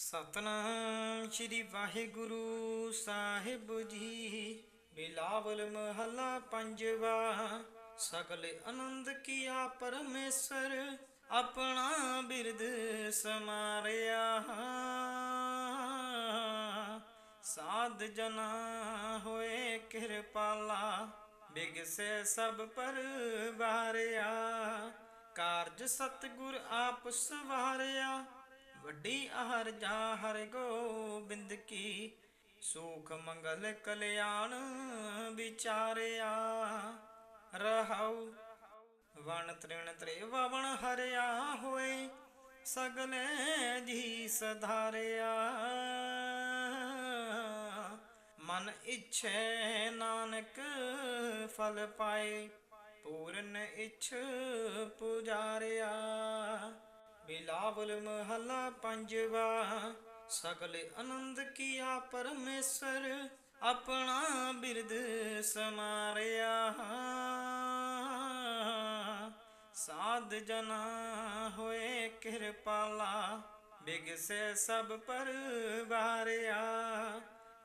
ਸਤਨਾਮ ਸ੍ਰੀ ਵਾਹਿਗੁਰੂ ਸਾਹਿਬ ਜੀ। ਬਿਲਾਵਲ ਮਹਲਾ ਪੰਜਵਾ, ਸਗਲ ਆਨੰਦ ਕੀਆ ਪਰਮੇਸ਼ਰ ਆਪਣਾ ਬਿਰਦ ਸਮਾਰਿਆ। ਸਾਧ ਜਨਾ ਹੋਏ ਕਿਰਪਾਲਾ, ਬਿਗਸੇ ਸਭ ਪਰ ਵਾਰਿਆ। ਕਾਰਜ ਸਤਿਗੁਰ ਆਪ ਸਵਾਰਿਆ। ਵੱਡੀ ਆਹਰ ਜਾ ਹਰਿ ਗੋਬਿੰਦ ਕੀ? ਸੁਖ ਮੰਗਲ ਕਲਿਆਣ ਵਿਚਾਰਿਆ ਰਹਾਉ। ਵਣ ਤ੍ਰਿਣ ਤ੍ਰੇ ਵਵਣ ਹਰਿਆ ਹੋਏ, ਸਗਲੇ ਜੀ ਸਧਾਰਿਆ। ਮਨ ਇਛੈ ਨਾਨਕ ਫਲ ਪਾਏ, ਪੂਰਨ ਇਛ ਪੁਜਾਰਿਆ। ਬਿਲਾਵਲ ਮਹਲਾ ਪੰਜਵਾ, ਸਗਲ ਆਨੰਦ ਕੀਆ ਪਰਮੇਸ਼ਰ ਆਪਣਾ ਬਿਰਦ ਸਮਾਰਿਆ। ਸਾਧ ਜਨਾ ਹੋਏ ਕਿਰਪਾਲਾ, ਬਿਗਸੇ ਸਭ ਪਰ ਵਾਰਿਆ।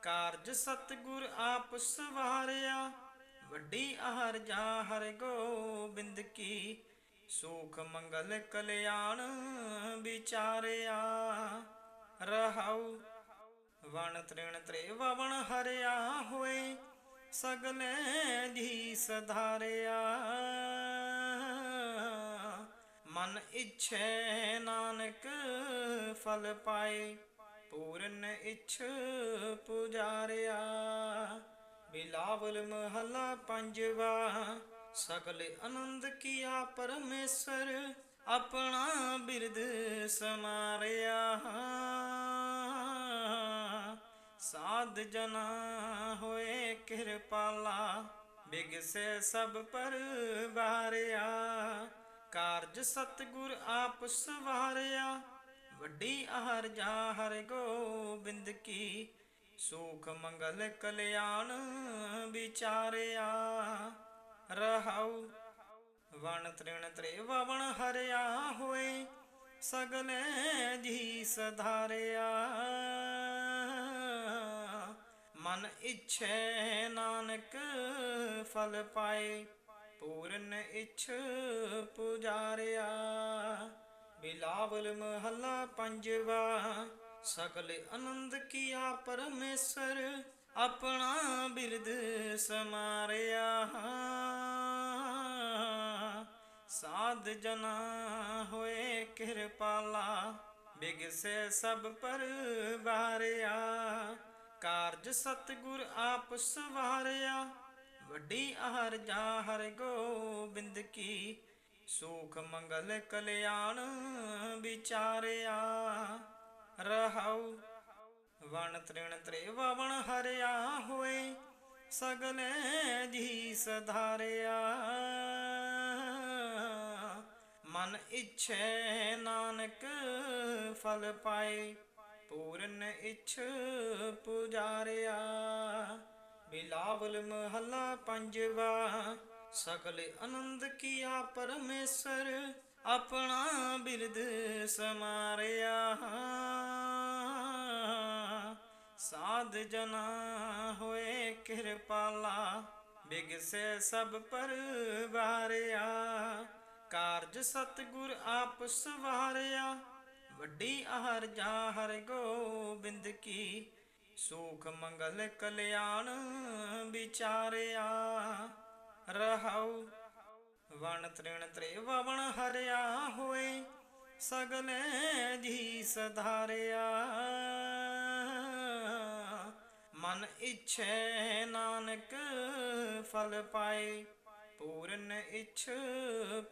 ਕਾਰਜ ਸਤਿਗੁਰ ਆਪ ਸਵਾਰਿਆ, ਵੱਡੀ ਆਹਰ ਜਾ ਹਰ ਗੋਬਿੰਦ ਕੀ ਸੁਖ ਮੰਗਲ ਕਲਿਆਣ ਵਿਚਾਰਿਆ, ਰਹਾਉ ਵਣ ਤ੍ਰਿਣ ਤ੍ਰੇ ਵਵਣ ਹਰਿਆ ਹੋਏ, ਸਗਲੇ ਜੀ ਸਧਾਰਿਆ। ਮਨ ਇਛੈ ਨਾਨਕ ਫਲ ਪਾਏ, ਪੂਰਨ ਇਛ ਪੁਜਾਰਿਆ। ਬਿਲਾਵਲ ਮਹਲਾ ਪੰਜਵਾ ਸਗਲ ਆਨੰਦ ਕੀਆ ਪਰਮੇਸ਼ਰ ਆਪਣਾ ਬਿਰਦ ਸਮਾਰਿਆ। ਸਾਧ ਜਨਾ ਹੋਏ ਕਿਰਪਾਲਾ, ਬਿਗਸੇ ਸਭ ਪਰ ਵਾਰਿਆ। ਕਾਰਜ ਸਤਿਗੁਰ ਆਪ ਸਵਾਰਿਆ, ਵੱਡੀ ਆਹਰ ਜਾ ਹਰ ਗੋਬਿੰਦ ਕੀ। ਸੁਖ ਮੰਗਲ ਕਲਿਆਣ ਵਿਚਾਰਿਆ। ਰਹਾਉ, ਵਣ ਤ੍ਰਿਣ ਤ੍ਰੇ ਹਰਿਆ ਹੋਏ, ਸਗਲੇ ਜੀ ਸਧਾਰਿਆ। ਮਨ ਇਛੈ ਨਾਨਕ ਫਲ ਪਾਏ, ਪੂਰਨ ਇਛ ਪੁਜਾਰਿਆ। ਬਿਲਾਵਲ ਮਹੱਲਾ ਪੰਜਵਾ, ਸਗਲ ਆਨੰਦ ਕੀਆ ਪਰਮੇਸ਼ਰ ਆਪਣਾ ਬਿਰਦ ਸਮਾਰਿਆ। ਸਾਧ ਜਨਾ ਹੋਏ ਕਿਰਪਾਲਾ, ਬਿਗਸੇ ਸਭ ਪਰ ਵਾਰਿਆ। ਕਾਰਜ ਸਤਿਗੁਰ ਆਪ ਸਵਾਰਿਆ, ਵੱਡੀ ਆਹਰ ਜਾ ਹਰ ਗੋਬਿੰਦ ਕੀ। ਸੁਖ ਮੰਗਲ ਕਲਿਆਣ ਵਿਚਾਰਿਆ, ਰਹਾਉ ਵਣ ਤ੍ਰਿਣ ਤ੍ਰੇ ਵਣ ਹਰਿਆ ਹੋਏ, ਸਗਲੇ ਜੀ ਸਧਾਰਿਆ। ਮਨ ਇਛੈ ਨਾਨਕ ਫਲ ਪਾਏ, ਪੂਰਨ ਇਛ ਪੁਜਾਰਿਆ। ਬਿਲਾਵਲ ਮਹੱਲਾ ਪੰਜਵਾ, ਸਗਲ ਆਨੰਦ ਕੀਆ ਪਰਮੇਸ਼ਰ ਆਪਣਾ ਬਿਰਦ ਸਮਾਰਿਆ। ਸਾਧ ਜਨਾ ਹੋਏ ਕਿਰਪਾਲਾ ਬਿਗਸੇ ਸਭ ਪਰ ਵਾਰਿਆ। ਕਾਰਜ ਸਤਿਗੁਰ ਆਪ ਸਵਾਰਿਆ, ਵੱਡੀ ਆਹਰ ਜਾ ਹਰਿ ਗੋਬਿੰਦ ਕੀ। ਸੁਖ ਮੰਗਲ ਕਲਿਆਣ ਵਿਚਾਰਿਆ, ਰਹਾਉ ਵਣ ਤ੍ਰਿਣ ਤ੍ਰੇ ਵਵਣ ਹਰਿਆ ਹੋਏ, ਸਗਲੇ ਜੀ ਸਧਾਰਿਆ। ਮਨ ਇਛੈ ਨਾਨਕ ਫਲ ਪਾਏ, ਪੂਰਨ ਇਛ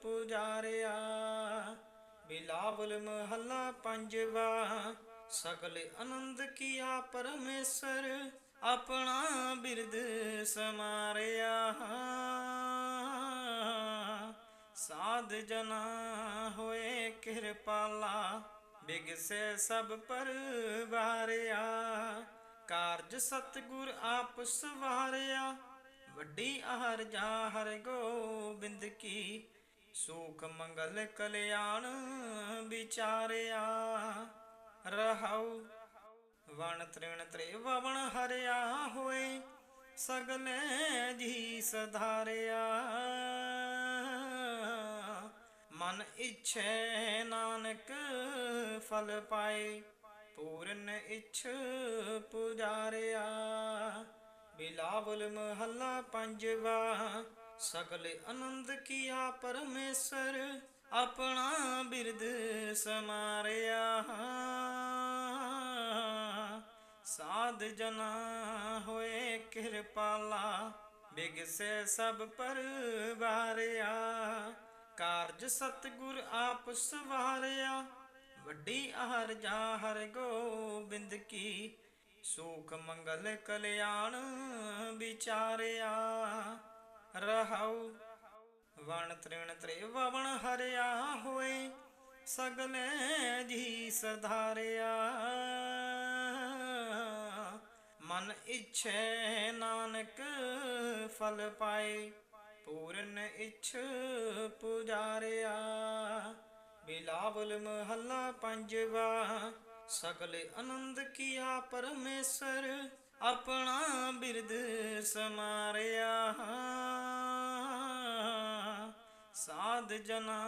ਪੁਜਾਰਿਆ। ਬਿਲਾਵਲ ਮਹੱਲਾ ਪੰਜਵਾ, ਸਗਲ ਆਨੰਦ ਕੀਆ ਪਰਮੇਸ਼ਰ ਆਪਣਾ ਬਿਰਦ ਸਮਾਰਿਆ। ਸਾਧ ਜਨਾ ਹੋਏ ਕਿਰਪਾਲਾ, ਬਿਗਸੇ ਸਭ ਪਰ ਵਾਰਿਆ। ਕਾਰਜ ਸਤਿਗੁਰ ਆਪ ਸਵਾਰਿਆ, ਵੱਡੀ ਆਹਰ ਜਾ ਹਰਿ ਗੋਬਿੰਦ ਕੀ, ਸੁਖ ਮੰਗਲ ਕਲਿਆਣ ਵਿਚਾਰਿਆ। ਰਹਾਉ ਵਣ ਤ੍ਰਿਣ ਤ੍ਰੇ ਵਵਣ ਹਰਿਆ ਹੋਏ, ਸਗਲੇ ਜੀ ਸਧਾਰਿਆ। ਮਨ ਇਛੈ ਨਾਨਕ ਫਲ ਪਾਏ ਪੂਰਨ ਇਛ ਪੁਜਾਰਿਆ, ਬਿਲਾਵਲ ਮਹੱਲਾ ਪੰਜਵਾ, ਸਗਲ ਆਨੰਦ ਕੀਆ ਪਰਮੇਸ਼ਰ ਆਪਣਾ ਬਿਰਦ ਸਮਾਰਿਆ। ਸਾਧ ਜਨਾ ਹੋਏ ਕਿਰਪਾਲਾ, ਬਿਗਸੇ ਸਭ ਪਰਵਾਰਿਆ ਕਾਰਜ ਸਤਿਗੁਰ ਆਪ ਸਵਾਰਿਆ ਵੱਡੀ ਆਹਰ ਜਾਹਰ ਗੋਬਿੰਦ ਕੀ, ਸੁਖ ਮੰਗਲ ਕਲਿਆਣ ਵਿਚਾਰਿਆ। ਰਹਾਉ ਵਣ ਤ੍ਰਿਣ ਤ੍ਰੇ ਵਵਣ ਹਰਿਆ ਹੋਏ, ਸਗਲੇ ਜੀ ਸਧਾਰਿਆ ਮਨ ਇਛੈ ਨਾਨਕ ਫਲ ਪਾਏ, ਪੂਰਨ ਇਛ ਪੁਜਾਰਿਆ। ਬਿਲਾਵਲ ਮਹੱਲਾ ਪੰਜਵਾ, ਸਗਲ ਆਨੰਦ ਕੀਆ ਪਰਮੇਸ਼ਰ, ਆਪਣਾ ਬਿਰਦ ਸਮਾਰਿਆ। ਸਾਧ ਜਨਾ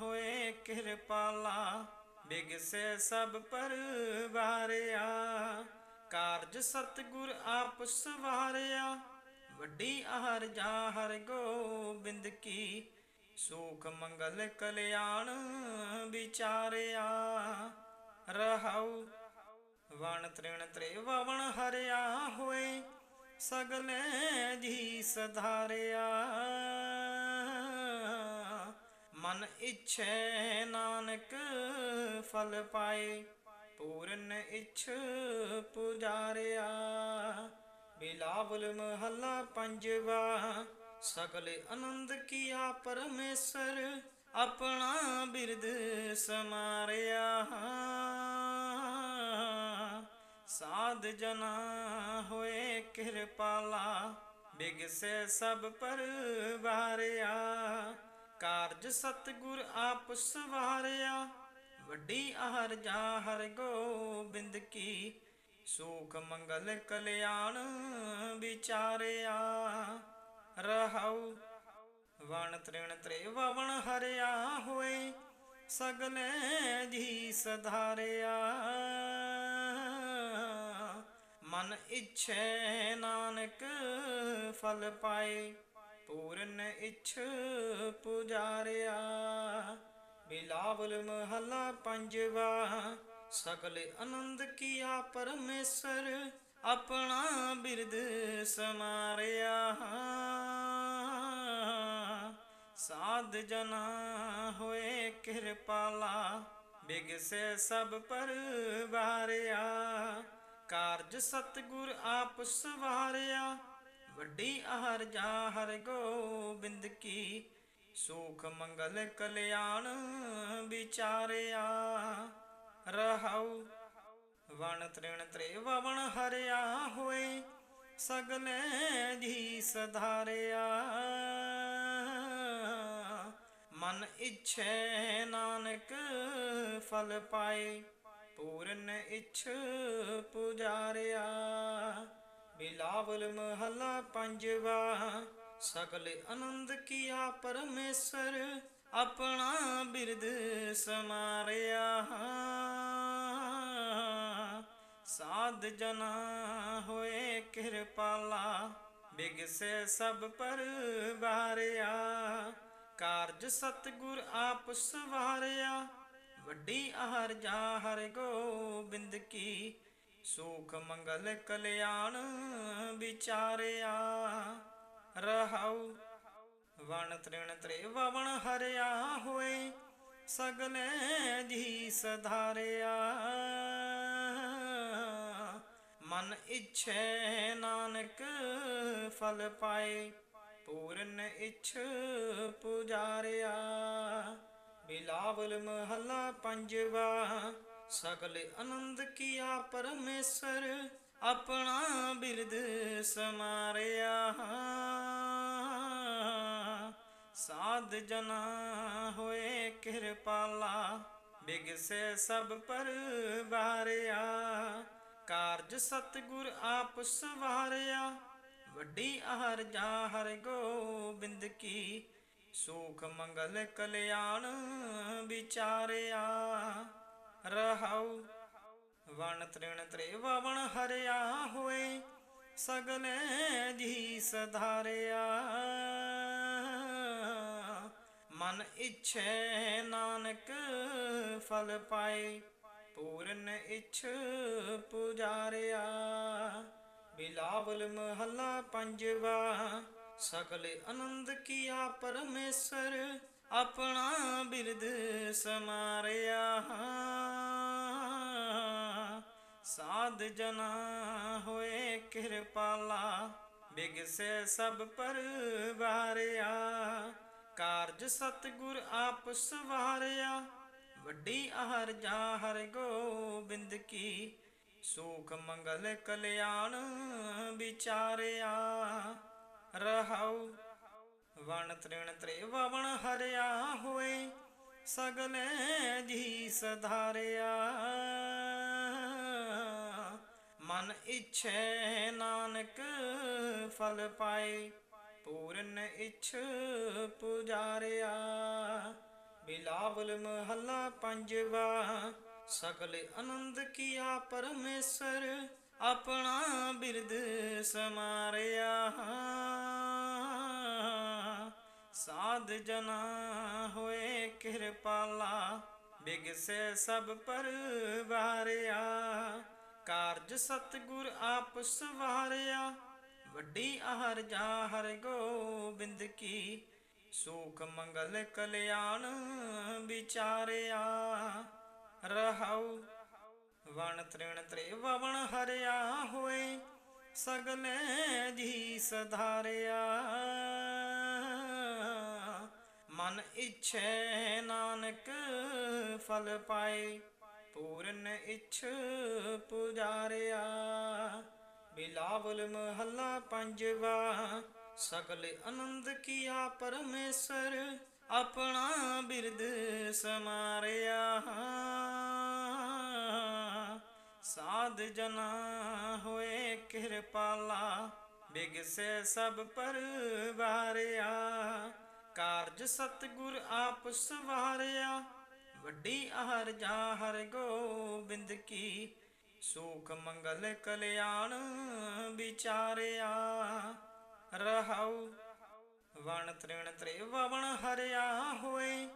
ਹੋਏ ਕਿਰਪਾਲਾ, ਬਿਗਸੇ ਸਭ ਪਰਵਾਰਿਆ ਕਾਰਜ ਸਤਿਗੁਰ ਆਪ ਸਵਾਰਿਆ, ਵੱਡੀ ਆਹਰ ਜਾਹਰ ਗੋਬਿੰਦ ਕੀ ਸੁਖ ਮੰਗਲ ਕਲਿਆਣ ਵਿਚਾਰਿਆ, ਰਹਾਉ ਵਣ ਤ੍ਰਿਣ ਤ੍ਰੇ ਵਵਣ ਹਰਿਆ ਹੋਏ, ਸਗਲੇ ਜੀ ਸਧਾਰਿਆ। ਮਨ ਇਛੈ ਨਾਨਕ ਫਲ ਪਾਏ, ਪੂਰਨ ਇਛ ਪੁਜਾਰਿਆ। ਬਿਲਾਵਲ ਮਹੱਲਾ ਪੰਜਵਾ ਸਗਲ ਆਨੰਦ ਕੀਆ ਪਰਮੇਸ਼ਰ ਆਪਣਾ ਬਿਰਦ ਸਮਾਰਿਆ। ਸਾਧ ਜਨਾ ਹੋਏ ਕਿਰਪਾਲਾ, ਬਿਗਸੇ ਸਭ ਪਰਵਾਰਿਆ ਕਾਰਜ ਸਤਿਗੁਰ ਆਪ ਸਵਾਰਿਆ, ਵੱਡੀ ਆਹਰ ਜਾਹਰ ਗੋਬਿੰਦ ਕੀ। ਸੁਖ ਮੰਗਲ ਕਲਿਆਣ ਵਿਚਾਰਿਆ। ਰਹਾਉ। ਵਣ ਤ੍ਰਿਣ ਤ੍ਰੇ ਵਵਣ ਹਰਿਆ ਹੋਏ। ਸਗਲੇ ਜੀ ਸਧਾਰਿਆ। ਮਨ ਇਛੈ ਨਾਨਕ ਫਲ ਪਾਏ। ਪੂਰਨ ਇਛ ਪੁਜਾਰਿਆ। ਬਿਲਾਵਲ ਮਹੱਲਾ ਪੰਜਵਾ। ਸਗਲ ਆਨੰਦ ਕੀਆ ਪਰਮੇਸ਼ਰ ਆਪਣਾ ਬਿਰਦ ਸਮਾਰਿਆ। ਸਾਧ ਜਨਾ ਹੋਏ ਕਿਰਪਾਲਾ ਬਿਗਸੇ ਸਭ ਪਰਵਾਰਿਆ ਕਾਰਜ ਸਤਿਗੁਰ ਆਪ ਸਵਾਰਿਆ, ਵੱਡੀ ਆਹਰ ਜਾਹਰ ਗੋਬਿੰਦ ਕੀ। ਸੁਖ ਮੰਗਲ ਕਲਿਆਣ ਵਿਚਾਰਿਆ, ਰਹਾਉ ਵਣ ਤ੍ਰਿਣ ਤ੍ਰੇ ਵਵਣ ਹਰਿਆ ਹੋਏ, ਸਗਲੇ ਜੀ ਸਧਾਰਿਆ। ਮਨ ਇਛੈ ਨਾਨਕ ਫਲ ਪਾਏ, ਪੂਰਨ ਇਛ ਪੁਜਾਰਿਆ। ਬਿਲਾਵਲ ਮਹੱਲਾ ਪੰਜਵਾ ਸਗਲ ਆਨੰਦ ਕੀਆ ਪਰਮੇਸ਼ਰ ਆਪਣਾ ਬਿਰਦ ਸਮਾਰਿਆ। ਸਾਧ ਜਨਾ ਹੋਏ ਕਿਰਪਾਲਾ, ਬਿਗਸੇ ਸਭ ਪਰ ਵਾਰਿਆ। ਕਾਰਜ ਸਤਿਗੁਰ ਆਪ ਸਵਾਰਿਆ, ਵੱਡੀ ਆਹਰ ਜਾਹਰ ਗੋਬਿੰਦ ਕੀ, ਸੁਖ ਮੰਗਲ ਕਲਿਆਣ ਵਿਚਾਰਿਆ। ਰਹਾਉ ਵਣ ਤ੍ਰਿਣ ਤ੍ਰੇ ਵਵਣ ਹਰਿਆ ਹੋਏ, ਸਗਲੇ ਜੀ ਸਧਾਰਿਆ। ਮਨ ਇਛੈ ਨਾਨਕ ਫਲ ਪਾਏ ਪੂਰਨ ਇਛ ਪੁਜਾਰਿਆ। ਬਿਲਾਵਲ ਮਹੱਲਾ ਪੰਜਵਾ, ਸਗਲ ਆਨੰਦ ਕੀਆ ਪਰਮੇਸ਼ਰ ਆਪਣਾ ਬਿਰਦ ਸਮਾਰਿਆ। ਸਾਧ ਜਨਾ ਹੋਏ ਕਿਰਪਾਲਾ, ਬਿਗਸੇ ਸਭ ਪਰ ਵਾਰਿਆ। ਕਾਰਜ ਸਤਿਗੁਰ ਆਪ ਸਵਾਰਿਆ। ਵੱਡੀ ਆਹਰ ਜਾ ਹਰ ਗੋਬਿੰਦ ਕੀ? ਸੁਖ ਮੰਗਲ ਕਲਿਆਣ ਵਿਚਾਰਿਆ ਰਹਾਉ। ਵਣ ਤ੍ਰਿਣ ਤ੍ਰਿਵਾ ਵਣ ਹਰਿਆ ਹੋਏ, ਸਗਲੇ ਜੀ ਸਧਾਰਿਆ। ਮਨ ਇਛੈ ਨਾਨਕ ਫਲ ਪਾਏ, ਪੂਰਨ ਇਛ ਪੁਜਾਰਿਆ। ਬਿਲਾਵਲ ਮਹੱਲਾ ਪੰਜਵਾ, ਸਗਲੇ ਆਨੰਦ ਕੀਆ ਪਰਮੇਸ਼ਰ ਆਪਣਾ ਬਿਰਦ ਸਮਾਰਿਆ। ਸਾਧ ਜਨਾ ਹੋਏ ਕਿਰਪਾਲਾ, ਬਿਗਸੇ ਸਭ ਪਰ ਵਾਰਿਆ। ਕਾਰਜ ਸਤਿਗੁਰ ਆਪ ਸਵਾਰਿਆ, ਵੱਡੀ ਆਹਰ ਜਾ ਹਰ ਗੋਬਿੰਦ ਕੀ ਸੁਖ ਮੰਗਲ ਕਲਿਆਣ ਵਿਚਾਰਿਆ, ਰਹਾਉ ਵਣ ਤ੍ਰਿਣ ਤ੍ਰਿਵਾ ਵਣ ਹਰਿਆ ਹੋਏ, ਸਗਲੇ ਜੀ ਸਧਾਰਿਆ। ਮਨ ਇਛੈ ਨਾਨਕ ਫਲ ਪਾਏ, ਪੂਰਨ ਇਛ ਪੁਜਾਰਿਆ। ਬਿਲਾਵਲ ਮਹੱਲਾ ਪੰਜਵਾ ਸਗਲ ਆਨੰਦ ਕੀਆ ਪਰਮੇਸ਼ਰ ਆਪਣਾ ਬਿਰਦ ਸਮਾਰਿਆ। ਸਾਧ ਜਨਾ ਹੋਏ ਕਿਰਪਾਲਾ, ਬਿਗਸੇ ਸਭ ਪਰ ਵਾਰਿਆ। ਕਾਰਜ ਸਤਿਗੁਰ ਆਪ ਸਵਾਰਿਆ, ਵੱਡੀ ਆਹਰ ਜਾ ਹਰ ਗੋਬਿੰਦ ਕੀ। ਸੁਖ ਮੰਗਲ ਕਲਿਆਣ ਵਿਚਾਰਿਆ। ਰਹਾਉ, ਵਣ ਤ੍ਰਿਣ ਤ੍ਰਿਵਾ ਵਣ ਹਰਿਆ ਹੋਏ, ਸਗਲੇ ਜੀ ਸਧਾਰਿਆ। ਮਨ ਇਛੈ ਨਾਨਕ ਫਲ ਪਾਏ, ਪੂਰਨ ਇਛ ਪੁਜਾਰਿਆ। ਬਿਲਾਵਲ ਮਹੱਲਾ ਪੰਜਵਾ, ਸਗਲ ਆਨੰਦ ਕੀਆ ਪਰਮੇਸ਼ਰ ਆਪਣਾ ਬਿਰਦ ਸਮਾਰਿਆ। ਸਾਧ ਜਨਾ ਹੋਏ ਕਿਰਪਾਲਾ ਬਿਗਸੇ ਸਭ ਪਰ ਵਾਰਿਆ ਕਾਰਜ ਸਤਿਗੁਰ ਆਪ ਸਵਾਰਿਆ, ਵੱਡੀ ਆਹਰ ਜਾ ਹਰ ਗੋਬਿੰਦ ਕੀ। ਸੁਖ ਮੰਗਲ ਕਲਿਆਣ ਵਿਚਾਰਿਆ, ਰਹਾਉ ਵਣ ਤ੍ਰਿਣ ਤ੍ਰਿਵਾ ਵਣ ਹਰਿਆ ਹੋਏ,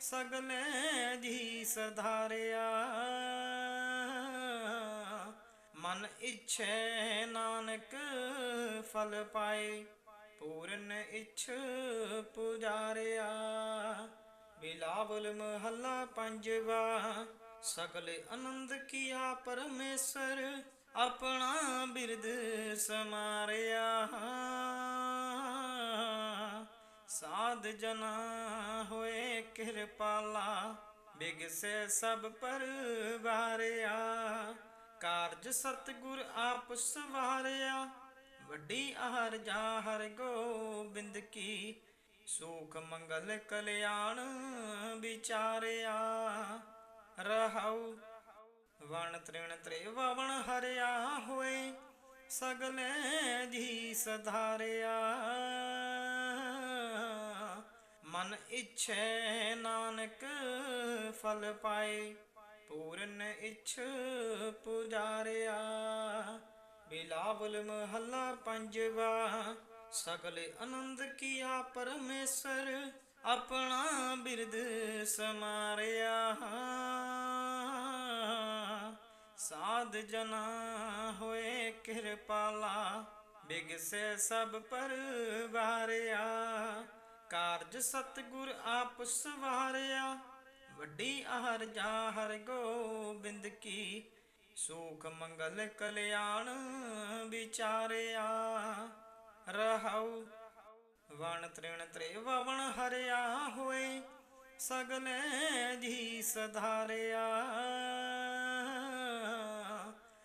ਸਗਲੇ ਜੀ ਸਧਾਰਿਆ। ਮਨ ਇਛੈ ਨਾਨਕ ਫਲ ਪਾਏ, ਪੂਰਨ ਇਛ ਪੁਜਾਰਿਆ। ਬਿਲਾਵਲ ਮਹੱਲਾ ਪੰਜਵਾ, ਸ਼ਕਲ ਆਨੰਦ ਕੀਆ ਪਰਮੇਸ਼ਰ ਆਪਣਾ ਬਿਰਦ ਸਮਾਰਿਆ। ਸਾਧ ਜਨਾ ਹੋਏ ਕਿਰਪਾਲਾ, ਬਿਗਸੇ ਸਭ ਪਰ ਵਾਰਿਆ ਕਾਰਜ ਸਤਿਗੁਰ ਆਪ ਸਵਾਰਿਆ। ਵੱਡੀ ਆਹਰ ਜਾ ਹਰ ਗੋਬਿੰਦ ਕੀ, ਸੁਖ ਮੰਗਲ ਕਲਿਆਣ ਵਿਚਾਰਿਆ। ਰਹਾਉ ਵਣ ਤ੍ਰਿਣ ਤ੍ਰਿਵਾ ਵਣ ਹਰਿਆ ਹੋਏ, ਸਗਲੇ ਜੀ ਸਧਾਰਿਆ। ਮਨ ਇਛੈ ਨਾਨਕ ਫਲ ਪਾਏ ਪੂਰਨ ਇਛ ਪੁਜਾਰਿਆ। ਬਿਲਾਵਲ ਮਹੱਲਾ ਪੰਜਵਾ, ਸਗਲ ਆਨੰਦ ਕੀਆ ਪਰਮੇਸ਼ਰ ਆਪਣਾ ਬਿਰਦ ਸਮਾਰਿਆ। ਸਾਧ ਜਨਾ ਹੋਏ ਕਿਰਪਾਲਾ, ਬਿਗਸੇ ਸਭ ਪਰ ਵਾਰਿਆ ਕਾਰਜ ਸਤਿਗੁਰ ਆਪ ਸਵਾਰਿਆ। ਵੱਡੀ ਆਹਰ ਜਾ ਹਰ ਗੋਬਿੰਦ ਕੀ ਸੁਖ ਮੰਗਲ ਕਲਿਆਣ ਵਿਚਾਰਿਆ। ਰਹਾਉ ਵਣ ਤ੍ਰਿਣ ਤ੍ਰਿਵਾ ਵਣ ਹਰਿਆ ਹੋਏ, ਸਗਲੇ ਜੀ ਸਧਾਰਿਆ।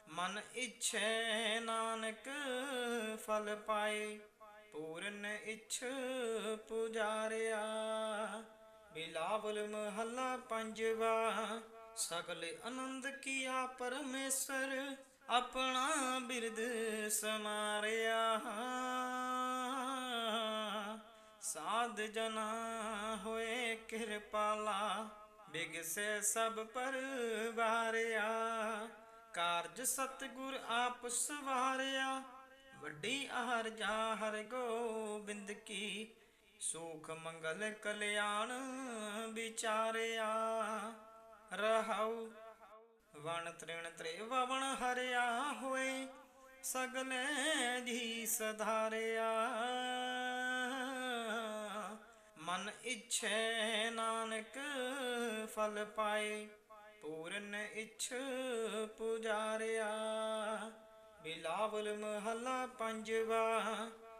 ਮਨ ਇਛੈ ਨਾਨਕ ਫਲ ਪਾਏ, ਪੂਰਨ ਇਛ ਪੁਜਾਰਿਆ। ਬਿਲਾਵਲ ਮਹੱਲਾ ਪੰਜਵਾ ਸਗਲ ਆਨੰਦ ਕੀਆ ਪਰਮੇਸ਼ਰ ਆਪਣਾ ਬਿਰਦ ਸਮਾਰਿਆ। ਸਾਧ ਜਨਾ ਹੋਏ ਕਿਰਪਾਲਾ ਬਿਗ ਬਿਗਸੇ ਸਭ ਪਰਵਾਰਿਆ ਕਾਰਜ ਸਤਿਗੁਰ ਆਪ ਸਵਾਰਿਆ, ਵੱਡੀ ਆਹਰ ਜਾ ਹਰ ਗੋਬਿੰਦ ਕੀ ਸੁਖ ਮੰਗਲ ਕਲਿਆਣ ਵਿਚਾਰਿਆ, ਰਹਾਉ ਵਣ ਤ੍ਰਿਣ ਤ੍ਰੇ ਵਵਣ ਹਰਿਆ ਹੋਏ, ਸਗਲੇ ਜੀ ਸਧਾਰਿਆ। ਮਨ ਇਛੈ ਨਾਨਕ ਫਲ ਪਾਏ, ਪੂਰਨ ਇਛ ਪੁਜਾਰਿਆ। ਬਿਲਾਵਲ ਮਹੱਲਾ ਪੰਜਵਾ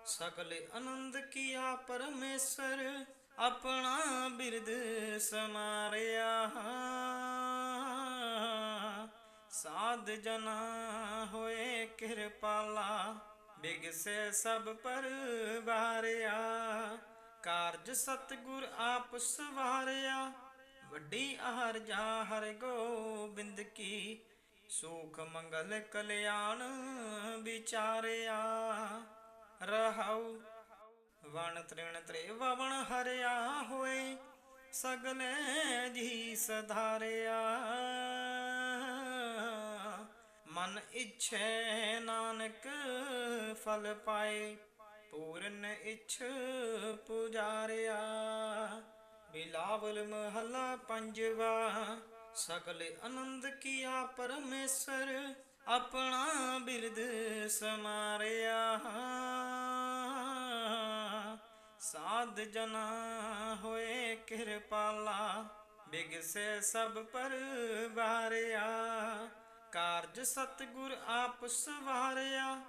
ਸਗਲ ਆਨੰਦ ਕੀਆ ਪਰਮੇਸ਼ਰ ਆਪਣਾ ਬਿਰਦ ਸਮਾਰਿਆ। ਸਾਧ ਜਨਾ ਹੋਏ ਕਿਰਪਾਲਾ, ਬਿਗਸੇ ਸਭ ਪਰਵਾਰਿਆ ਕਾਰਜ ਸਤਿਗੁਰ ਆਪ ਸਵਾਰਿਆ, ਵੱਡੀ ਆਹਰ ਜਾ ਹਰ ਗੋਬਿੰਦ ਕੀ। ਸੁਖ ਮੰਗਲ ਕਲਿਆਣ ਵਿਚਾਰਿਆ। ਰਹਾਉ। ਵਣ ਤ੍ਰਿਣ ਤ੍ਰੇ ਵਵਣ ਹਰਿਆ ਹੋਏ। ਸਗਲੇ ਜੀ ਸਧਾਰਿਆ ਮਨ ਇਛੈ ਨਾਨਕ ਫਲ ਪਾਏ। ਪੂਰਨ ਇਛ ਪੁਜਾਰਿਆ। ਬਿਲਾਵਲ ਮਹੱਲਾ ਪੰਜਵਾ। ਸਗਲ ਆਨੰਦ ਕੀਆ ਪਰਮੇਸ਼ਰ ਆਪਣਾ ਬਿਰਦ ਸਮਾਰਿਆ। ਸਾਧ ਜਨਾ ਹੋਏ ਕਿਰਪਾਲਾ ਬਿਗਸੇ ਸਭ ਪਰਵਾਰਿਆ ਕਾਰਜ ਸਤਿਗੁਰ ਆਪ ਸਵਾਰਿਆ,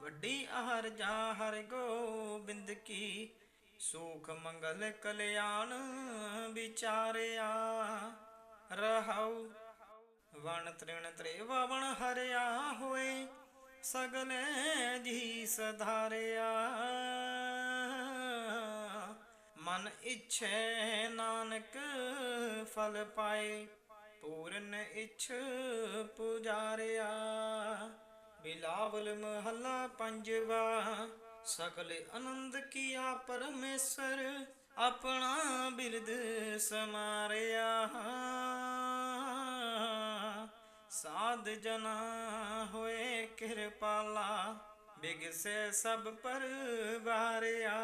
ਵੱਡੀ ਆਹਰ ਜਾ ਹਰ ਗੋਬਿੰਦ ਕੀ। ਸੁਖ ਮੰਗਲ ਕਲਿਆਣ ਵਿਚਾਰਿਆ, ਰਹਾਉ ਵਣ ਤ੍ਰਿਣ ਤ੍ਰੇ ਵਵਣ ਹਰਿਆ ਹੋਏ, ਸਗਲੇ ਜੀ ਸਧਾਰਿਆ। ਮਨ ਇਛੈ ਨਾਨਕ ਫਲ ਪਾਏ, ਪੂਰਨ ਇਛ ਪੁਜਾਰਿਆ। ਬਿਲਾਵਲ ਮਹੱਲਾ ਪੰਜਵਾ ਸਗਲ ਆਨੰਦ ਕੀਆ ਪਰਮੇਸ਼ਰ ਆਪਣਾ ਬਿਰਦ ਸਮਾਰਿਆ। ਸਾਧ ਜਨਾ ਹੋਏ ਕਿਰਪਾਲਾ, ਬਿਗਸੇ ਸਭ ਪਰਵਾਰਿਆ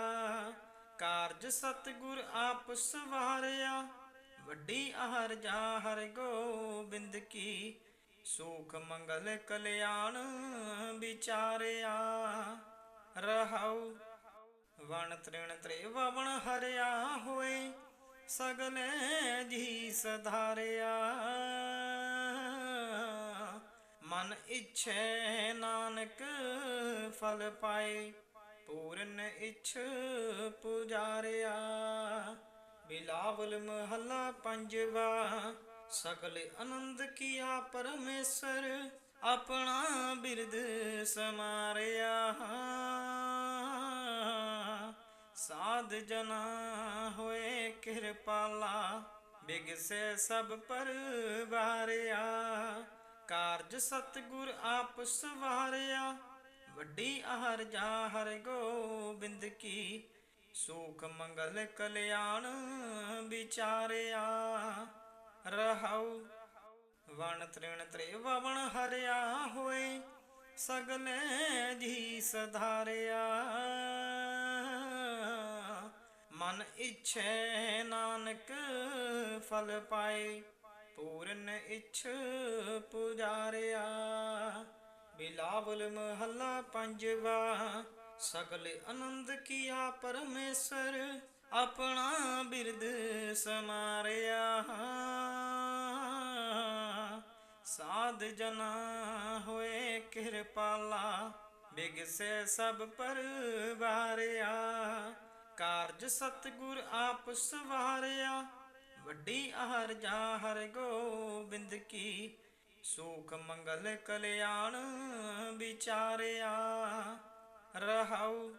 ਕਾਰਜ ਸਤਿਗੁਰ ਆਪ ਸਵਾਰਿਆ, ਵੱਡੀ ਆਹਰ ਜਾ ਹਰ ਗੋਬਿੰਦ ਕੀ, ਸੁਖ ਮੰਗਲ ਕਲਿਆਣ ਵਿਚਾਰਿਆ। ਰਹਾਉ ਵਣ ਤ੍ਰਿਣ ਤ੍ਰੇ ਵਵਣ ਹਰਿਆ ਹੋਏ, ਸਗਲੇ ਜੀ ਸਧਾਰਿਆ। ਮਨ ਇਛੈ ਨਾਨਕ ਫਲ ਪਾਏ ਪੂਰਨ ਇਛ ਪੁਜਾਰਿਆ। ਬਿਲਾਵਲ ਮਹੱਲਾ ਪੰਜਵਾ, ਸਗਲ ਆਨੰਦ ਕੀਆ ਪਰਮੇਸ਼ਰ ਆਪਣਾ ਬਿਰਦ ਸਮਾਰਿਆ। ਸਾਧ ਜਨਾ ਹੋਏ ਕਿਰਪਾਲਾ, ਬਿਗਸੇ ਸਭ ਪਰਵਾਰਿਆ ਕਾਰਜ ਸਤਿਗੁਰ ਆਪ ਸਵਾਰਿਆ। ਵੱਡੀ ਆਹਰ ਜਾ ਹਰ ਗੋਬਿੰਦ ਕੀ, ਸੁਖ ਮੰਗਲ ਕਲਿਆਣ ਵਿਚਾਰਿਆ। ਰਹਾਉ ਵਣ ਤ੍ਰਿਣ ਤ੍ਰੇ ਵਵਣ ਹਰਿਆ ਹੋਏ, ਸਗਲੇ ਜੀ ਸਧਾਰਿਆ। ਮਨ ਇਛੈ ਨਾਨਕ ਫਲ ਪਾਏ, ਪੂਰਨ ਇਛ ਪੁਜਾਰਿਆ। ਬਿਲਾਵਲ ਮਹੱਲਾ ਪੰਜਵਾ, ਸਗਲ ਆਨੰਦ ਕੀਆ ਪਰਮੇਸ਼ਰ, ਆਪਣਾ ਬਿਰਦ ਸਮਾਰਿਆ। ਸਾਧ ਜਨਾ ਹੋਏ ਕਿਰਪਾਲਾ ਬਿਗਸੇ ਸਭ ਪਰਵਾਰਿਆ ਕਾਰਜ ਸਤਿਗੁਰ ਆਪ ਸਵਾਰਿਆ, ਵੱਡੀ ਆਹਰ ਜਾ ਹਰ ਗੋਬਿੰਦ ਕੀ ਸੁਖ ਮੰਗਲ ਕਲਿਆਣ ਵਿਚਾਰਿਆ, ਰਹਾਉ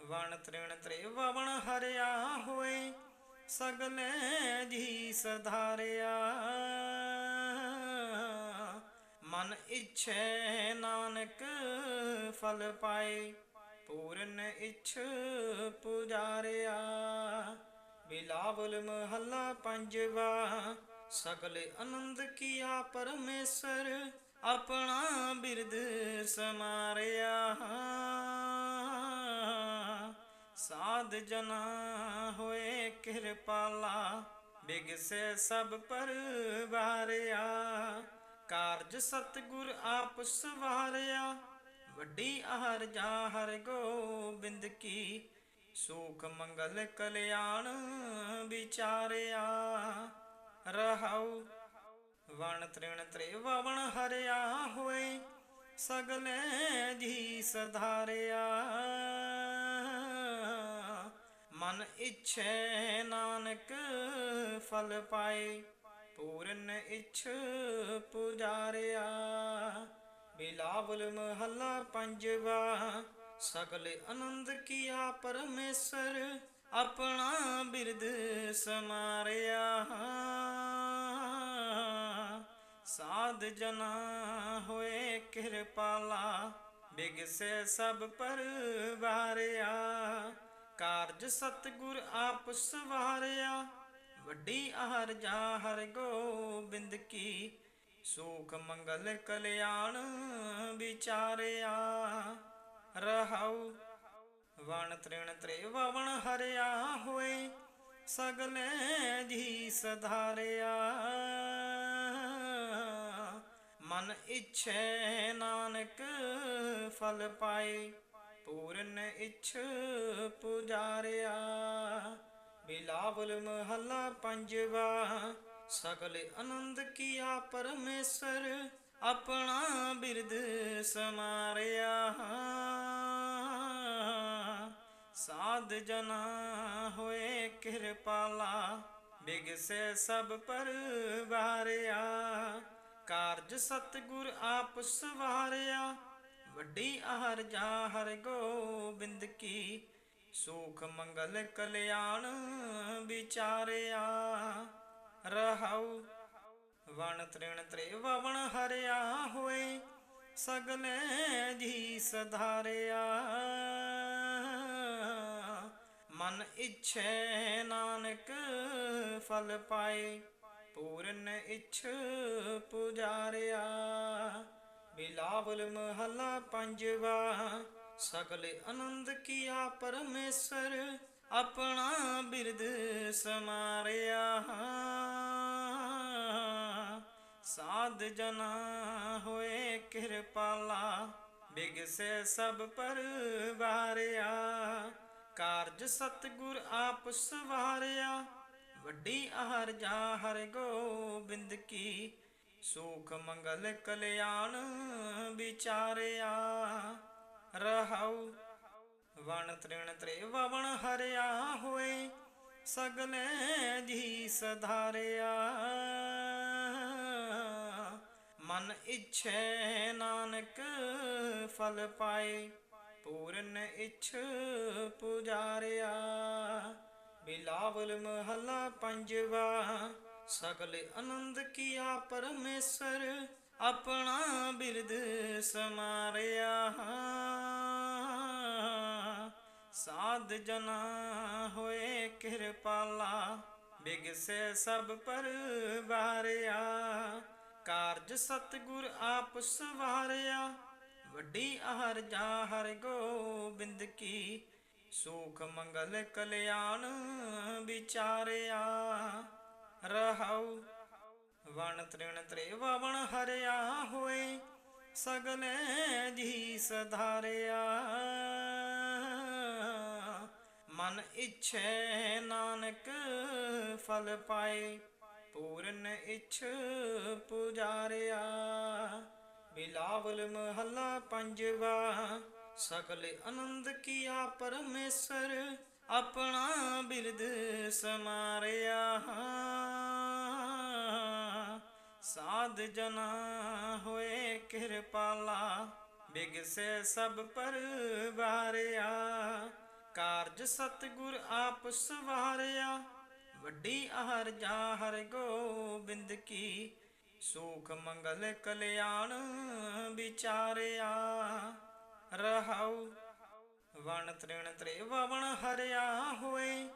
ਵਣ ਤ੍ਰਿਣ ਤ੍ਰੇ ਵਵਣ ਹਰਿਆ ਹੋਏ, ਸਗਲੇ ਜੀ ਸਧਾਰਿਆ। ਮਨ ਇਛੈ ਨਾਨਕ ਫਲ ਪਾਏ, ਪੂਰਨ ਇਛ ਪੁਜਾਰਿਆ। ਬਿਲਾਵਲ ਮਹੱਲਾ ਪੰਜਵਾ ਸਗਲੇ ਆਨੰਦ ਕੀਆ ਪਰਮੇਸ਼ਰ, ਆਪਣਾ ਬਿਰਦ ਸਮਾਰਿਆ। ਸਾਧ ਜਨਾ ਹੋਏ ਕਿਰਪਾਲਾ ਬਿਗਸੇ ਸਭ ਪਰਵਾਰਿਆ ਕਾਰਜ ਸਤਿਗੁਰ ਆਪ ਸਵਾਰਿਆ, ਵੱਡੀ ਆਹਰ ਜਾਹਰ ਗੋਬਿੰਦ ਕੀ। ਸੁਖ ਮੰਗਲ ਕਲਿਆਣ ਵਿਚਾਰਿਆ। ਰਹਾਉ। ਵਣ ਤ੍ਰਿਣ ਤ੍ਰਿਵਵਣ ਹਰਿਆ ਹੋਏ। ਸਗਲੇ ਜੀ ਸਧਾਰਿਆ। ਮਨ ਇਛੈ ਨਾਨਕ ਫਲ ਪਾਏ। ਪੂਰਨ ਇਛ ਪੁਜਾਰਿਆ। ਬਿਲਾਵਲ ਮਹੱਲਾ ਪੰਜਵਾ। ਸਗਲੇ ਆਨੰਦ ਕੀਆ ਪਰਮੇਸ਼ਰ। ਆਪਣਾ ਬਿਰਦ ਸਮਾਰਿਆ। ਸਾਧ ਜਨਾ ਹੋਏ ਕਿਰਪਾਲਾ ਬਿਗਸੇ ਸਭ ਪਰਵਾਰਿਆ ਕਾਰਜ ਸਤਿਗੁਰ ਆਪ ਸਵਾਰਿਆ, ਵੱਡੀ ਆਹਰ ਜਾਹਰ ਗੋਬਿੰਦ ਕੀ। ਸੁਖ ਮੰਗਲ ਕਲਿਆਣ ਵਿਚਾਰਿਆ, ਰਹਾਉ। ਵਣ ਤ੍ਰਿਣ ਤ੍ਰਿਵਵਣ ਹਰਿਆ ਹੋਏ, ਸਗਲੇ ਜੀ ਸਧਾਰਿਆ। ਮਨ ਇਛੈ ਨਾਨਕ ਫਲ ਪਾਏ, ਪੂਰਨ ਇਛ ਪੁਜਾਰਿਆ। ਬਿਲਾਵਲ ਮਹੱਲਾ ਪੰਜਵਾ, ਸ਼ਗਲ ਆਨੰਦ ਕੀਆ ਪਰਮੇਸ਼ਰ ਆਪਣਾ ਬਿਰਦ ਸਮਾਰਿਆ। ਸਾਧ ਜਨਾ ਹੋਏ ਕਿਰਪਾਲਾ, ਬਿਗਸੇ ਸਭ ਪਰਵਾਰਿਆ। ਕਾਰਜ ਸਤਿਗੁਰ ਆਪ ਸਵਾਰਿਆ, ਵੱਡੀ ਆਹਰ ਜਾਹਰ ਗੋਬਿੰਦ ਕੀ, ਸੁਖ ਮੰਗਲ ਕਲਿਆਣ ਵਿਚਾਰਿਆ, ਰਹਾਉ ਵਣ ਤ੍ਰਿਣ ਤ੍ਰਿਵਵਣ ਹਰਿਆ ਹੋਏ, ਸਗਲੇ ਜੀ ਸਧਾਰਿਆ। ਮਨ ਇਛੈ ਨਾਨਕ ਫਲ ਪਾਏ ਪੂਰਨ ਇਛ ਪੁਜਾਰਿਆ। ਬਿਲਾਵਲ ਮਹੱਲਾ ਪੰਜਵਾ, ਸਗਲੇ ਆਨੰਦ ਕੀਆ ਪਰਮੇਸ਼ਰ ਆਪਣਾ ਬਿਰਦ ਸਮਾਰਿਆ। ਸਾਧ ਜਨਾ ਹੋਏ ਕਿਰਪਾਲਾ, ਬਿਗਸੇ ਸਭ ਪਰਵਾਰਿਆ ਕਾਰਜ ਸਤਿਗੁਰ ਆਪ ਸਵਾਰਿਆ। ਵੱਡੀ ਆਹਰ ਜਾਹਰ ਗੋਬਿੰਦ ਕੀ? ਸੁਖ ਮੰਗਲ ਕਲਿਆਣ ਵਿਚਾਰਿਆ, ਰਹਾਉ। ਵਣ ਤ੍ਰਿਣ ਤ੍ਰਿਵਵਣ ਹਰਿਆ ਹੋਏ, ਸਗਲੇ ਜੀ ਸਧਾਰਿਆ। ਮਨ ਇਛੈ ਨਾਨਕ ਫਲ ਪਾਏ, ਪੂਰਨ ਇਛ ਪੁਜਾਰਿਆ। ਬਿਲਾਵਲ ਮਹੱਲਾ ਪੰਜਵਾ, ਸਗਲੇ ਆਨੰਦ ਕੀਆ ਪਰਮੇਸ਼ਰ ਆਪਣਾ ਬਿਰਦ ਸਮਾਰਿਆ। ਸਾਧ ਜਨਾ ਹੋਏ ਕਿਰਪਾਲਾ, ਬਿਗਸੇ ਸਭ ਪਰਵਾਰਿਆ ਕਾਰਜ ਸਤਿਗੁਰ ਆਪ ਸਵਾਰਿਆ, ਵੱਡੀ ਆਹਰ ਜਾਹਰ ਗੋਬਿੰਦ ਕੀ ਸੁਖ ਮੰਗਲ ਕਲਿਆਣ ਵਿਚਾਰਿਆ, ਰਹਾਉ ਵਣ ਤ੍ਰਿਣ ਤ੍ਰਿਵਵਣ ਹਰਿਆ ਹੋਏ, ਸਗਲੇ ਜੀ ਸਧਾਰਿਆ। ਮਨ ਇਛੈ ਨਾਨਕ ਫਲ ਪਾਏ, ਪੂਰਨ ਇਛ ਪੁਜਾਰਿਆ। ਬਿਲਾਵਲ ਮਹੱਲਾ ਪੰਜਵਾ ਸਗਲੇ ਆਨੰਦ ਕੀਆ ਪਰਮੇਸ਼ਰ ਆਪਣਾ ਬਿਰਦ ਸਮਾਰਿਆ। ਸਾਧ ਜਨਾ ਹੋਏ ਕਿਰਪਾਲਾ ਬਿਗ ਬਿਗਸੇ ਸਭ ਪਰ ਵਾਰਿਆ। ਕਾਰਜ ਸਤਿਗੁਰ ਆਪ ਸਵਾਰਿਆ, ਵੱਡੀ ਆਹਰ ਜਾ ਹਰ ਗੋਬਿੰਦ ਕੀ। ਸੁਖ ਮੰਗਲ ਕਲਿਆਣ ਵਿਚਾਰਿਆ। ਰਹਾਉ, ਵਣ ਤ੍ਰਿਣ ਤ੍ਰੇ ਵਵਣ ਹਰਿਆ ਹੋਏ,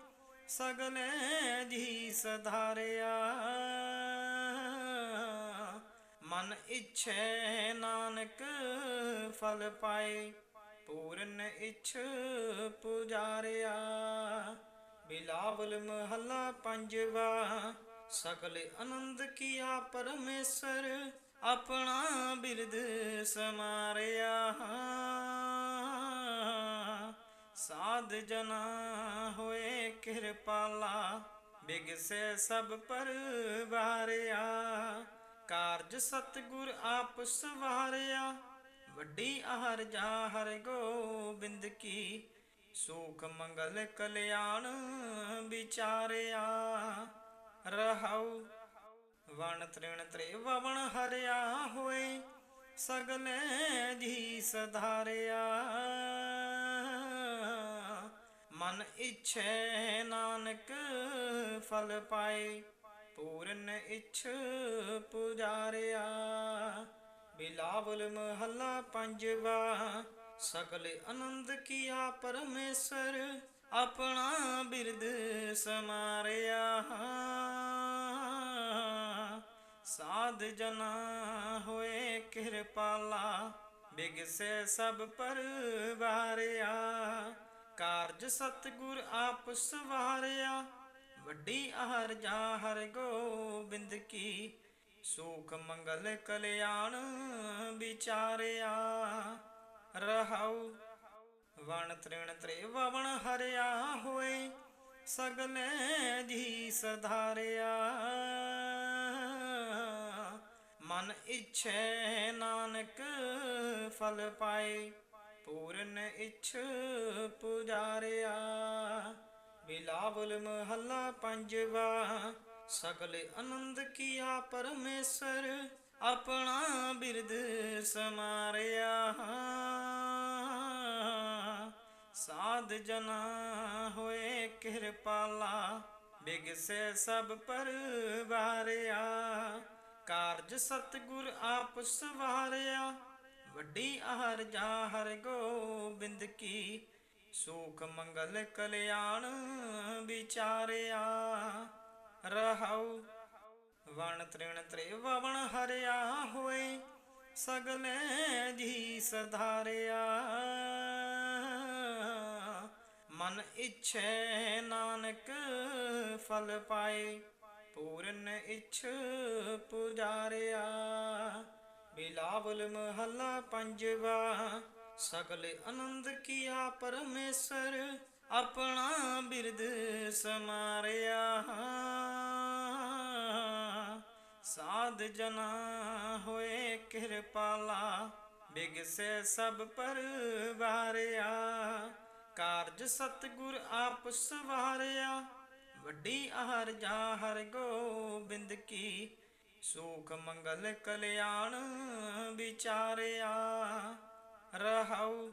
ਸਗਲੇ ਜੀ ਸਧਾਰਿਆ। ਮਨ ਇਛੈ ਨਾਨਕ ਫਲ ਪਾਏ, ਪੂਰਨ ਇਛ ਪੁਜਾਰਿਆ। ਬਿਲਾਵਲ ਮਹੱਲਾ ਪੰਜਵਾ ਸਕਲ ਆਨੰਦ ਕੀਆ ਪਰਮੇਸ਼ਰ ਆਪਣਾ ਬਿਰਦ ਸਮਾਰਿਆ। ਸਾਧ ਜਨਾ ਹੋਏ ਕਿਰਪਾਲਾ, ਬਿਗਸੇ ਸਭ ਪਰਵਾਰਿਆ ਕਾਰਜ ਸਤਗੁਰ ਆਪ ਸਵਾਰਿਆ, ਵੱਡੀ ਆਹਰ ਜਾ ਹਰ ਗੋਬਿੰਦ ਕੀ। ਸੁਖ ਮੰਗਲ ਕਲਿਆਣ ਵਿਚਾਰਿਆ, ਰਹਾਉ ਵਣ ਤ੍ਰਿਣ ਤ੍ਰੇ ਵਵਣ ਹਰਿਆ ਹੋਏ, ਸਗਲੇ ਜੀ ਸਧਾਰਿਆ। ਮਨ ਇਛੈ ਨਾਨਕ ਫਲ ਪਾਏ, ਪੂਰਨ ਇਛ ਪੁਜਾਰਿਆ। ਬਿਲਾਵਲ ਮਹੱਲਾ ਪੰਜਵਾ ਸਕਲ ਆਨੰਦ ਕੀਆ ਪਰਮੇਸ਼ਰ ਆਪਣਾ ਬਿਰਦ ਸਮਾਰਿਆ। ਸਾਧ ਜਨਾ ਹੋਏ ਕਿਰਪਾਲਾ, ਬਿਗਸੇ ਸਭ ਪਰਵਾਰਿਆ। ਕਾਰਜ ਸਤਗੁਰ ਆਪ ਸਵਾਰਿਆ, ਵੱਡੀ ਆਹਰ ਜਾ ਹਰ ਗੋਬਿੰਦ ਕੀ, ਸੁਖ ਮੰਗਲ ਕਲਿਆਣ ਵਿਚਾਰਿਆ। ਰਹਾਉ ਵਣ ਤ੍ਰਿਣ ਤ੍ਰੇ ਵਵਣ ਹਰਿਆ ਹੋਏ, ਸਗਲੇ ਜੀ ਸਧਾਰਿਆ। ਮਨ ਇਛੈ ਨਾਨਕ ਫਲ ਪਾਏ ਪੂਰਨ ਇਛ ਪੁਜਾਰਿਆ। ਬਿਲਾਵਲ ਮਹੱਲਾ ਪੰਜਵਾ, ਸਗਲ ਆਨੰਦ ਕੀਆ ਪਰਮੇਸ਼ਰ, ਆਪਣਾ ਬਿਰਦ ਸਮਾਰਿਆ। ਸਾਧ ਜਨਾ ਹੋਏ ਕਿਰਪਾਲਾ, ਬਿਗਸੇ ਸਭ ਪਰਵਾਰਿਆ ਕਾਰਜ ਸਤਗੁਰ ਆਪ ਸਵਾਰਿਆ। ਵੱਡੀ ਆਹਰ ਜਾ ਹਰ ਗੋਬਿੰਦ ਕੀ ਸੁਖ ਮੰਗਲ ਕਲਿਆਣ ਵਿਚਾਰਿਆ। ਰਹਾਉ ਵਣ ਤ੍ਰਿਣ ਤ੍ਰੇ ਵਵਣ ਹਰਿਆ ਹੋਏ, ਸਗਲੇ ਜੀ ਸਰਧਾਰਿਆ। ਮਨ ਇਛੈ ਨਾਨਕ ਫਲ ਪਾਏ, ਪੂਰਨ ਇਛ ਪੁਜਾਰਿਆ। ਬਿਲਾਵਲ ਮਹੱਲਾ ਪੰਜਵਾ, ਸਗਲ ਆਨੰਦ ਕੀਆ ਪਰਮੇਸ਼ਰ, ਆਪਣਾ ਬਿਰਦ ਸਮਾਰਿਆ। ਸਾਧ ਜਨਾ ਹੋਏ ਕਿਰਪਾਲਾ, ਬਿਗਸੇ ਸਭ ਪਰਵਾਰਿਆ ਕਾਰਜ ਸਤਗੁਰ ਆਪ ਸਵਾਰਿਆ, ਵੱਡੀ ਆਹਰ ਜਾ ਹਰ ਗੋਬਿੰਦ ਕੀ ਸੁਖ ਮੰਗਲ ਕਲਿਆਣ ਵਿਚਾਰਿਆ, ਰਹਾਉ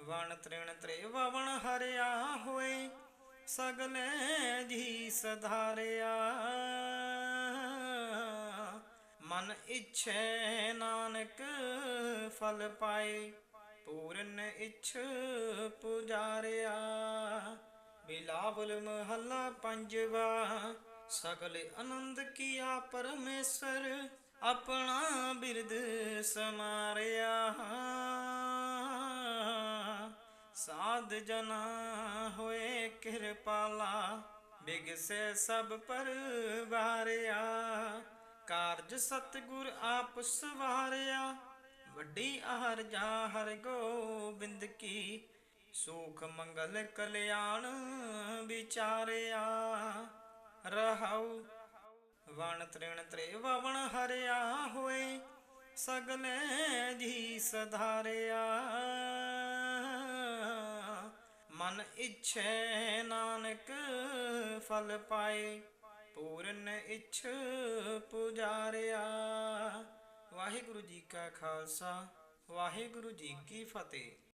ਵਣ ਤ੍ਰਿਣ ਤ੍ਰੇ ਵਵਣ ਹਰਿਆ ਹੋਏ, ਸਗਲੇ ਜੀ ਸਧਾਰਿਆ। ਮਨ ਇਛੈ ਨਾਨਕ ਫਲ ਪਾਏ, ਪੂਰਨ ਇਛ ਪੁਜਾਰਿਆ। ਬਿਲਾਵਲ ਮਹੱਲਾ ਪੰਜਵਾ ਸਗਲ ਆਨੰਦ ਕੀਆ ਪਰਮੇਸ਼ਰ ਆਪਣਾ ਬਿਰਦ ਸਮਾਰਿਆ। ਸਾਧ ਜਨਾ ਹੋਏ ਕਿਰਪਾਲਾ ਬਿਗ ਬਿਗਸੇ ਸਭ ਪਰਵਾਰਿਆ ਕਾਰਜ ਸਤਗੁਰ ਆਪ ਸਵਾਰਿਆ, ਵੱਡੀ ਆਹਰ ਜਾ ਹਰ ਗੋਬਿੰਦ ਕੀ। ਸੁਖ ਮੰਗਲ ਕਲਿਆਣ ਵਿਚਾਰਿਆ। ਰਹਾਉ। ਵਣ ਤ੍ਰਿਣ ਤ੍ਰੇ ਵਵਣ ਹਰਿਆ ਹੋਏ। ਸਗਲੇ ਜੀ ਸਧਾਰਿਆ। ਮਨ ਇਛੈ ਨਾਨਕ ਫਲ ਪਾਏ। ਪੂਰਨ ਇਛ ਪੁਜਾਰਿਆ। ਵਾਹਿਗੁਰੂ ਜੀ ਕਾ ਖਾਲਸਾ, ਵਾਹਿਗੁਰੂ ਜੀ ਕੀ ਫਤਿਹ।